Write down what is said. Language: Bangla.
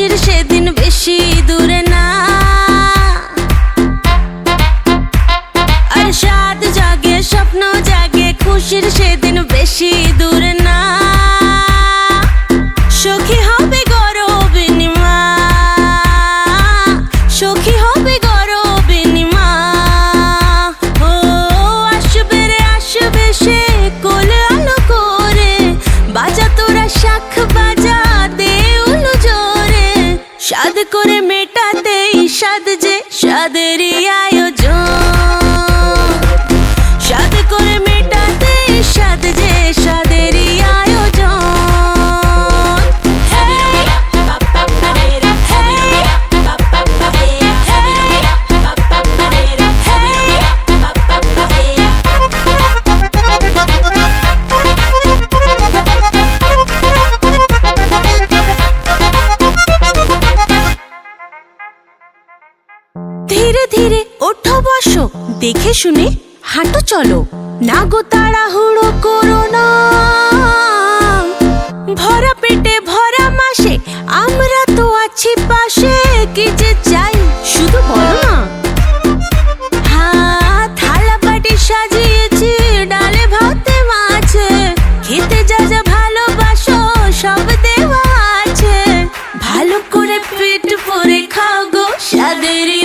খুশির সেদিন করে মেটাতে সাদ যে সাদেরই আয়োজন। ধীরে ধীরে ওঠো বসো, দেখে শুনে হাঁটো চলো। না গো তাড়াহুড়ো করো ভরা পেটে ভরা মাসে, আমরা তো আছি পাশে, কি যে চাই? শুধু বলো না। খেতে যা যা ভালোবাসো, সব দেওয়া আছে। ভালো করে পেট ভরে খাও গো সাদেরি